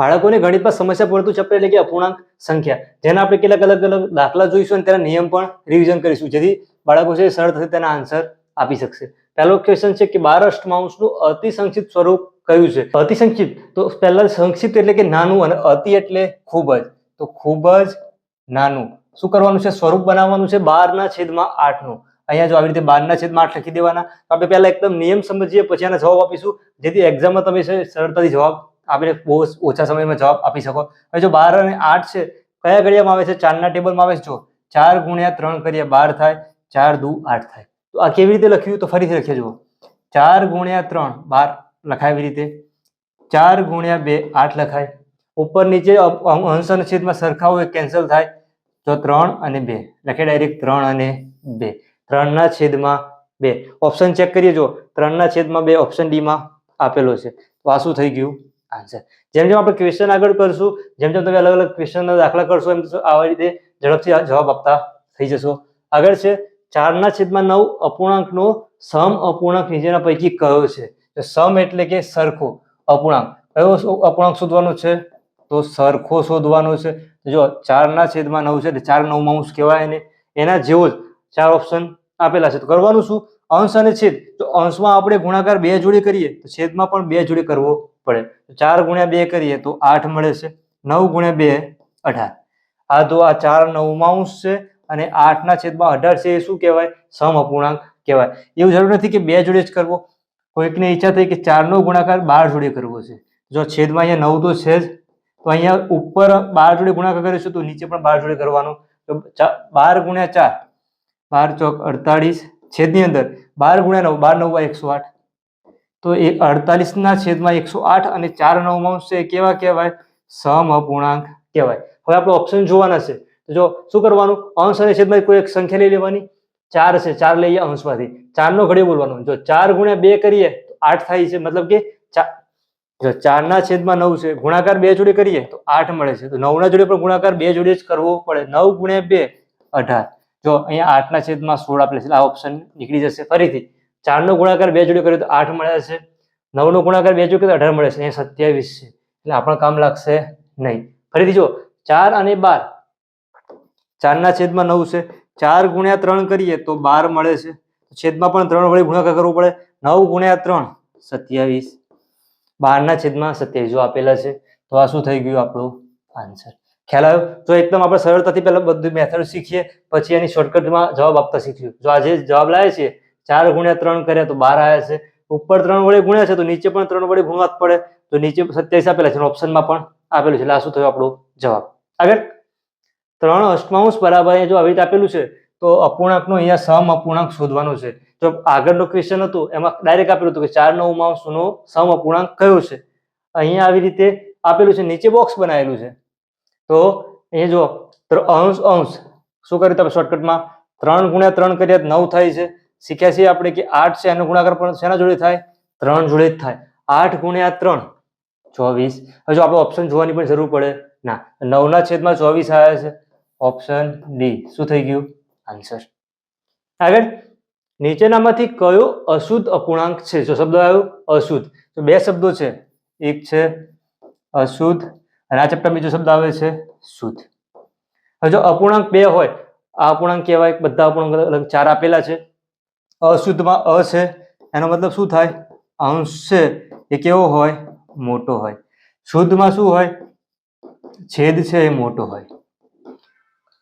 બાળકોને ગણિતમાં સમસ્યા પડતું ચેપ્ટર એટલે કે અપૂર્ણાંક સંખ્યા. જેના આપણે કેટલાક અલગ અલગ દાખલા જોઈશું અને તેના નિયમ પણ રિવિઝન કરીશું. જેથી બાળકો છે એ થશે, તેના આન્સર આપી શકશે. પહેલો ક્વેશ્ચન છે કે બાર અષ્ટમાંશનું અતિ સંક્ષિપ્ત સ્વરૂપ કયું છે? અતિ સંક્ષિપ્ત તો પહેલા સંક્ષિપ્ત એટલે કે નાનું અને અતિ એટલે ખૂબ જ. તો ખૂબ જ નાનું. શું કરવાનું છે? સ્વરૂપ બનાવવાનું છે બારના છેદમાં આઠનું. અહીંયા જો આવી રીતે બારના છેદમાં આઠ લખી દેવાના, તો આપણે પહેલા એકદમ નિયમ સમજીએ, પછી આના જવાબ આપીશું. જેથી એક્ઝામમાં તમે સરળતાથી જવાબ આપીને બહુ ઓછા સમયમાં જવાબ આપી શકો. હવે જો બાર અને આઠ છે, કયા ઘડિયામાં આવે છે? ચારના ટેબલમાં આવે છે? જો ચાર ગુણ્યા ત્રણ કરીએ બાર થાય, ચાર દુ આઠ થાય. તો આ કેવી રીતે લખ્યું? તો ફરીથી લખીએ, જુઓ. ચાર ગુણ્યા ત્રણ, બાર લખાય એવી રીતે. ચાર ગુણ્યા બે, આઠ લખાય. ઉપર નીચે અંશ અને છેદમાં સરખા હોય કેન્સલ થાય. તો ત્રણ અને બે, લખે ડાયરેક્ટ ત્રણ અને બે. ત્રણના છેદમાં બે. ઓપ્શન ચેક કરીએ જો ત્રણના છેદમાં બે ઓપ્શન ડીમાં આપેલો છે. તો આ શું થઈ ગયું? આન્સર જેમ જેમ આપણે ક્વેશ્ચન આગળ કરશું, જેમ જેમ તમે અલગ અલગ ક્વેશ્ચનના દાખલા કરશો, એમ આવી રીતે ઝડપથી જવાબ આપતા થઈ જશો. આગળ છે, ચારના છેદમાં નવ અપૂર્ણાંકનો સમ અપૂર્ણાંક નીચેના પૈકી કયો છે? તો સમ એટલે કે સરખો અપૂર્ણાંક. કયો અપૂર્ણાંક શોધવાનો છે? તો સરખો શોધવાનો છે. જો ચારના છેદમાં નવ છે, એટલે ચાર નવમાં અંશ કહેવાય ને એના જેવો જ ચાર ઓપ્શન આપેલા છે. તો કરવાનું શું? અંશ અને છેદ. તો અંશમાં આપણે ગુણાકાર બે જોડે કરીએ, તો છેદમાં પણ બે જોડે કરવો પડે. ચાર ગુણ્યા બે કરીએ તો આઠ મળે છે. નવ ગુણ્યા બે, અઢાર. આ તો આ ચાર નવમાં અંશ છે અને આઠના છેદમાં અઢાર છે એ શું કહેવાય? સમ અપૂર્ણાંક કહેવાય. એવું જરૂર નથી કે બે જોડે જ કરવો. કોઈકને ઈચ્છા થઈ કે ચારનો ગુણાકાર બાર જોડે કરવો છે. જો છેદમાં અહીંયા નવ તો છે જ. તો અહીંયા ઉપર બાર જોડે ગુણાકાર કરીશું તો નીચે પણ બાર જોડે કરવાનો. તો બાર ગુણ્યા ચાર, બાર ચોક અડતાળીસ. છેદની અંદર બાર ગુણ્યા નવ, બાર નવ એકસો આઠ. તો એ અડતાલીસના છેદમાં એકસો આઠ અને ચાર નવમાંશ એ કેવા કહેવાય? સમ અપૂર્ણાંક કહેવાય. હવે આપણે ઓપ્શન જોવાના છે. તો જો શું કરવાનું? અંશ અને છેદમાં કોઈ એક સંખ્યા લઈ લેવાની. ચાર છે, ચાર લઈએ અંશમાંથી. ચારનો ઘડીએ બોલવાનો. જો ચાર ગુણ્યા બે કરીએ, તો આઠ થાય છે. મતલબ કે જો ચારના છેદમાં નવ છે, ગુણાકાર બે જોડે કરીએ, તો આઠ મળે છે. તો નવના જોડે પણ ગુણાકાર બે જોડે જ કરવો પડે. નવ ગુણ્યા બે, અઢાર. જો અહીંયા આઠના છેદમાં સોળ આપેલ છે આ ઓપ્શન નીકળી જશે ફરીથી. ચારનો ગુણાકાર બે જોડે કર્યો તો આઠ મળે છે. નવનો ગુણાકાર બે જોડે કર્યો અઢાર મળે છે. અહીંયા સત્યાવીસ છે. એટલે આપણને કામ લાગશે નહીં. ફરીથી જો ચાર અને બાર. ચારના છેદમાં નવ છે. ચાર ગુણ્યા ત્રણ કરીએ તો બાર મળે છે. છેદમાં પણ ત્રણ વડે ગુણાકાર કરવો પડે. નવ ગુણ્યા ત્રણ, સત્યાવીસ. બારના છેદમાં સત્યાવીસ જો આપેલા છે, તો આ શું થઈ ગયું આપણું આન્સર ખ્યાલ આવ્યો? તો એકદમ આપણે સરળતાથી પહેલા બધું મેથડ શીખીએ, પછી એની શોર્ટકટમાં જવાબ આપતા શીખ્યું જો આજે જવાબ લાવે છે ચાર ગુણ્યા ત્રણ કર્યા તો બાર આવ્યા છે. ઉપર ત્રણ વડે ગુણ્યા છે તો નીચે પણ ત્રણ વડે ગુણવા પડે. તો નીચે સત્યાવીસ આપેલા છે ઓપ્શનમાં પણ આપેલું છે. એટલે શું થયું આપણો જવાબ? આગળ. ત્રણ અષ્ટમાંશ બરાબર જો આવી રીતે આપેલું છે, તો અપૂર્ણાંકનો અહીંયા સમ અપૂર્ણાંક શોધવાનો છે. જો આગળનો ક્વેશ્ચન હતું, એમાં ડાયરેક્ટ આપેલું હતું કે ચાર નવમાંશનો સમ અપૂર્ણાંક કયો છે? અહીંયા આવી રીતે આપેલું છે, નીચે બોક્સ બનાવેલું છે. તો અહીંયા જો અંશ અંશ. શું કર્યું તમે શોર્ટકટમાં ત્રણ ગુણ્યા ત્રણ કર્યા નવ થાય છે. શીખ્યા છીએ આપણે કે આઠ છે, એનો ગુણાકાર પણ શેના જોડે થાય? ત્રણ જોડે જ થાય. આઠ ગુણ્યા ત્રણ, ચોવીસ. હવે જો આપણે ઓપ્શન જોવાની પણ જરૂર પડે. ના, નવના છેદમાં ચોવીસ આવ્યા છે. ઓપ્શન ડી શું થઈ ગયું? આન્સર આગળ. નીચેનામાંથી કયો અશુદ્ધ અપૂર્ણાંક છે? જો શબ્દ આવ્યો, અશુદ્ધ. તો બે શબ્દો છે. એક છે અશુદ્ધ અને આ ચેપ્ટર બીજો શબ્દ આવે છે શુદ્ધ. હવે જો અપૂર્ણાંક બે હોય, આ અપૂર્ણાંક કહેવાય, બધા અપૂર્ણાંક અલગ ચાર આપેલા છે. અશુદ્ધમાં અ છે, એનો મતલબ શું થાય? અંશ છે, એ કેવો હોય? મોટો હોય. શુદ્ધમાં શું હોય? છેદ છે, એ મોટો હોય.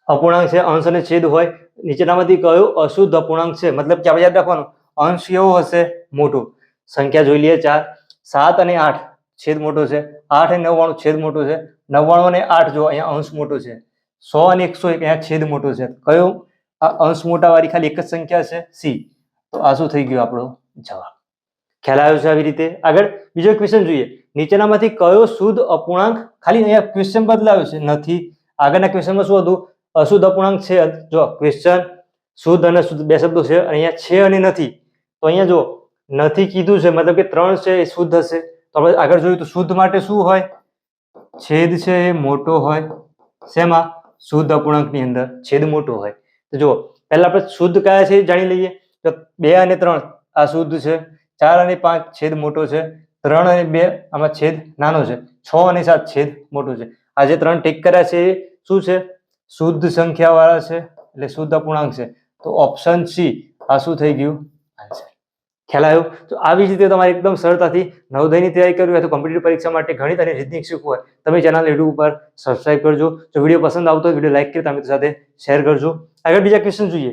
અપૂર્ણાંક છે, અંશ અને છેદ હોય. નીચેનામાંથી કયો અશુદ્ધ અપૂર્ણાંક છે? મતલબ કે આપણે યાદ રાખવાનું, અંશ કેવો હશે? મોટો. સંખ્યા જોઈ લઈએ, ચાર. સાત અને આઠ. છેદ મોટો છે. આઠ અને નવ્વાણું, છેદ મોટો છે. નવ્વાણું અને આઠ જો, અહીંયા અંશ મોટો છે. સો અને એકસો એક, અહીંયા છેદ મોટો છે. કયો? આ અંશ મોટા વાળી ખાલી એક જ સંખ્યા છે, સી. તો આ શું થઈ ગયું આપણો જવાબ? ખ્યાલ આવ્યો છે આવી રીતે? આગળ બીજો ક્વેશ્ચન જોઈએ. નીચેનામાંથી કયો શુદ્ધ અપૂર્ણાંક? ખાલી અહીંયા ક્વેશ્ચન બદલાવ્યો છે, નથી. આગળના ક્વેશ્ચનમાં શું હતું? અશુદ્ધ અપૂર્ણાંક છે જો. ક્વેશ્ચન શુદ્ધ અને શુદ્ધ બે શબ્દો છે અહીંયા છે અને નથી. તો અહીંયા જો, નથી કીધું છે, મતલબ કે ત્રણ છે, એ શુદ્ધ હશે. તો આપણે આગળ જોયું તો શુદ્ધ માટે શું હોય? છેદ છે, એ મોટો હોય. શેમાં? શુદ્ધ અપૂર્ણાંકની અંદર. છેદ મોટો હોય. તો જો, પહેલા આપણે શુદ્ધ કયા છે જાણી લઈએ. તો બે અને ત્રણ આ શુદ્ધ છે, ચાર અને પાંચ છેદ મોટો છે, ત્રણ અને બે આમાં છેદ નાનો છે, છ અને સાત છેદ મોટો છે. આ જે ત્રણ ટેક કર્યા છે એ શું છે? શુદ્ધ સંખ્યા વાળા છે, એટલે શુદ્ધ અપૂર્ણાંક છે. તો ઓપ્શન સી આ શું થઈ ગયું? ખ્યાલ આવ્યો? તો આવી જ રીતે તમારે એકદમ સરળતાથી નવોદયની તૈયારી કરવી હોય તો કોમ્પિટિટિવ પરીક્ષા માટે ગણિત અને રીતની શીખવું હોય, તમે ચેનલ યુટ્યુબ ઉપર સબસ્ક્રાઇબ કરજો. જો વીડિયો પસંદ આવતો હોય વીડિયો લાઈક કરી તમે સાથે શેર કરજો. આગળ બીજા ક્વેશ્ચન જોઈએ.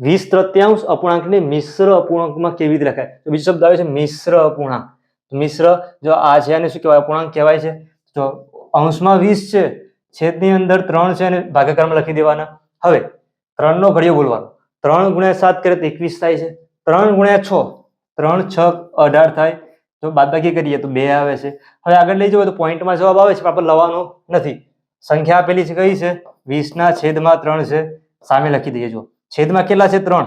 વીસ તૃતીયાંશ અપૂર્ણાંકને મિશ્ર અપૂર્ણાંકમાં કેવી રીતે લખાય? તો બીજો શબ્દ આવે છે મિશ્ર અપૂર્ણાંક. મિશ્ર જો આ છે અને શું કહેવાય? અપૂર્ણાંક કહેવાય છે. જો અંશમાં વીસ છે, છેદની અંદર ત્રણ છે અને ભાગાકારમાં લખી દેવાના. હવે ત્રણનો ઘડિયો બોલવાનો. ત્રણ ગુણ્યા સાત કરે તો એકવીસ થાય છે. ત્રણ ગુણ્યા છ, ત્રણ છ અઢાર થાય. તો બાદબાકી કરીએ તો બે આવે છે. હવે આગળ લઈ જવો તો પોઈન્ટમાં જવાબ આવે છે, પણ આપણે લવાનો નથી. સંખ્યા આપેલી છે કઈ છે? વીસના છેદમાં ત્રણ છે. સામે લખી દઈએ જો છેદમાં કેટલા છે? ત્રણ.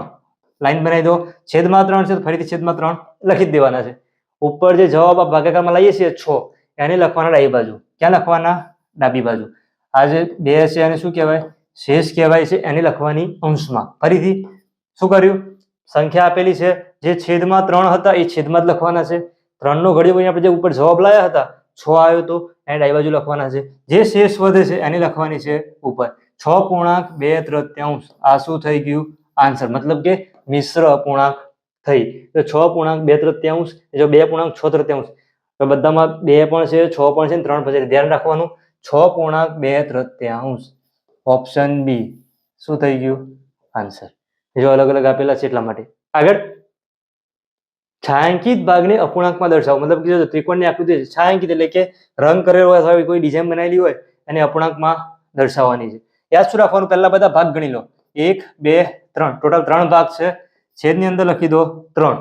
લાઈન બનાવી દો. છેદમાં ત્રણ છે તો ફરીથી છેદમાં ત્રણ લખી જ દેવાના છે. ઉપર જે જવાબ આ ભાગાકારમાં લઈએ છીએ, છ, એને લખવાના ડાબી બાજુ. ક્યાં લખવાના? ડાબી બાજુ. આ જે બે છે એને શું કહેવાય? શેષ કહેવાય છે, એને લખવાની અંશમાં. ફરીથી શું કર્યું? સંખ્યા આપેલી છે. જે છેદમાં ત્રણ હતા, એ છેદમાં જ લખવાના છે. ત્રણનો ઘડિયો આપણે જે ઉપર જવાબ લાયા હતા, છ આવ્યો તો એને ડાબી બાજુ લખવાના છે. જે શેષ વધે છે, એને લખવાની છે ઉપર. છ પૂર્ણાંક, બે તૃત્યાંશ. આ શું થઈ ગયું? આન્સર. મતલબ કે મિશ્ર અપૂર્ણાંક થઈ. તો છ પૂર્ણાંક, બે તૃત્યાંશ જો બે પૂર્ણાંક, છ તૃત્યાંશ. તો બધામાં બે પણ છે, છ પણ છે ત્રણ પણ છે. ધ્યાન રાખવાનું. છ પૂર્ણાંક, બે તૃત્યાંશ. Option B. શું થઈ ગયું? આન્સર. જો અલગ અલગ આપેલા છે એટલા માટે. આગળ. છાંયાંકિત ભાગને અપૂર્ણાંકમાં દર્શાવો. મતલબ કે જો ત્રિકોણની આકૃતિ છે, છાંયાંકિત એટલે કે રંગ કરેલો હોય અથવા કોઈ ડિઝાઇન બનાવેલી હોય, એને અપૂર્ણાંકમાં દર્શાવવાની છે. યાદ શું રાખવાનું? પહેલા બધા ભાગ ગણી લો. એક, બે, ત્રણ. ટોટલ ત્રણ ભાગ છે. છેદની અંદર લખી દો ત્રણ.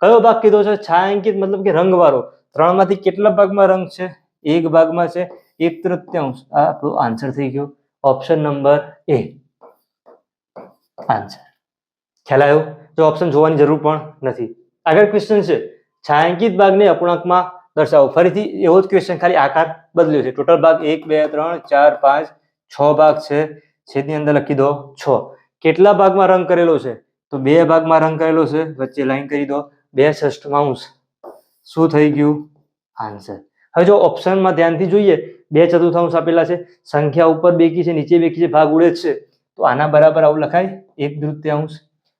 કયો ભાગ કીધો છે? છાયાંકિત મતલબ કે રંગવાળો. ત્રણમાંથી કેટલા ભાગમાં રંગ છે? એક ભાગમાં છે. એક તૃત્યાંશ. આ આપણો આન્સર થઈ ગયો. ઓપ્શન નંબર એ આન્સર ખ્યાલ આવ્યો? જો ઓપ્શન જોવાની જરૂર પણ નથી. આગળ ક્વેશ્ચન છે. છાયાંકિત ભાગને અપૂર્ણાંકમાં દર્શાવો. ફરીથી એવો જ ક્વેશ્ચન ખાલી આકાર બદલ્યો છે. ટોટલ ભાગ એક, બે, ત્રણ, ચાર, પાંચ છ ભાગ છે, છેદની અંદર લખી દો છ. કેટલા ભાગમાં રંગ કરેલો છે? તો બે ભાગમાં રંગ કરેલો છે, વચ્ચે લાઈન કરી દો. બે ષષ્ઠમાંશ શું થઈ ગયું? આન્સર હવે જો ઓપ્શનમાં ધ્યાનથી જોઈએ, બે ચતુર્થાંશ આપેલા છે, સંખ્યા ઉપર બેકી છે, નીચે બેકી છે, ભાગ ઉડે છે. તો આના બરાબર આવું લખાય, એક દૃત્યાંશ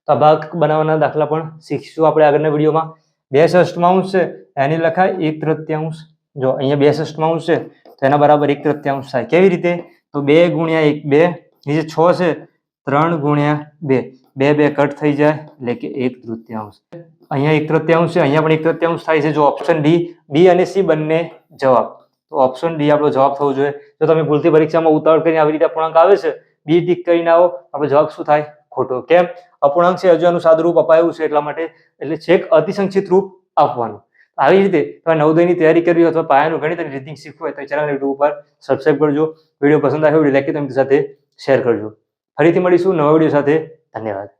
તો આ ભાગ બનાવવાના દાખલા પણ શીખીશું આપણે આગળના વિડીયોમાં. બે ષષ્ઠમાંશ છે એની લખાય, એક તૃત્યાંશ. જો અહીંયા બે ષષ્ઠમાંશ છે તો એના બરાબર એક તૃત્યાંશ થાય. કેવી રીતે? તો બે ગુણ્યા એક, બે. નીચે છ છે, ત્રણ ગુણ્યા બે. બે બે કટ થઈ જાય, એટલે કે એક તૃતીયાંશ. અહીંયા એક તૃતીયાંશ છે, અહીંયા પણ એક તૃતીયાંશ થાય છે. જો ઓપ્શન ડી બી અને સી બંને જવાબ. તો ઓપ્શન ડી આપણો જવાબ થવો જોઈએ. જો તમે ભૂલથી પરીક્ષામાં ઉતાવળ કરીને આવી રીતે અપૂર્ણાંક આવે છે બી ટીક કરીને આવો, આપણો જવાબ શું થાય? ખોટો. કેમ? અપૂર્ણાંક છે, હજુ એનું સાદું રૂપ અપાયું છે એટલા માટે. એટલે છેક અતિસંક્ષિત રૂપ આપવાનું. આવી રીતે તમે નવોદયની તૈયારી કરવી અથવા પાયાનું ગણિત અને રીતિંગ શીખવું હોય તો ચેનલ યુટ્યુબ ઉપર સબસ્ક્રાઈબ કરજો. વીડિયો પસંદ આવ્યો વીડિયો લાઈક તમારી સાથે શેર કરજો. ફરીથી મળીશું નવા વીડિયો સાથે. ધન્યવાદ.